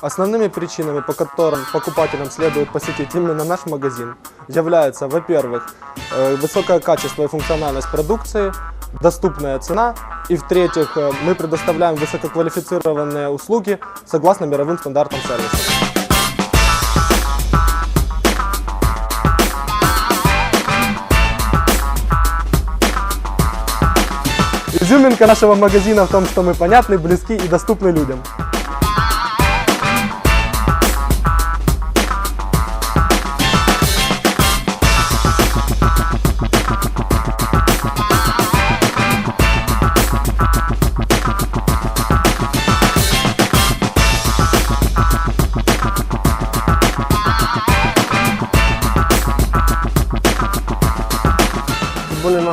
Основными причинами, по которым покупателям следует посетить именно наш магазин, являются, во-первых, э, высокое качество и функциональность продукции, доступная цена, и в-третьих, э, мы предоставляем высококвалифицированные услуги согласно мировым стандартам сервиса. Изюминка нашего магазина в том, что мы понятны, близки и доступны людям.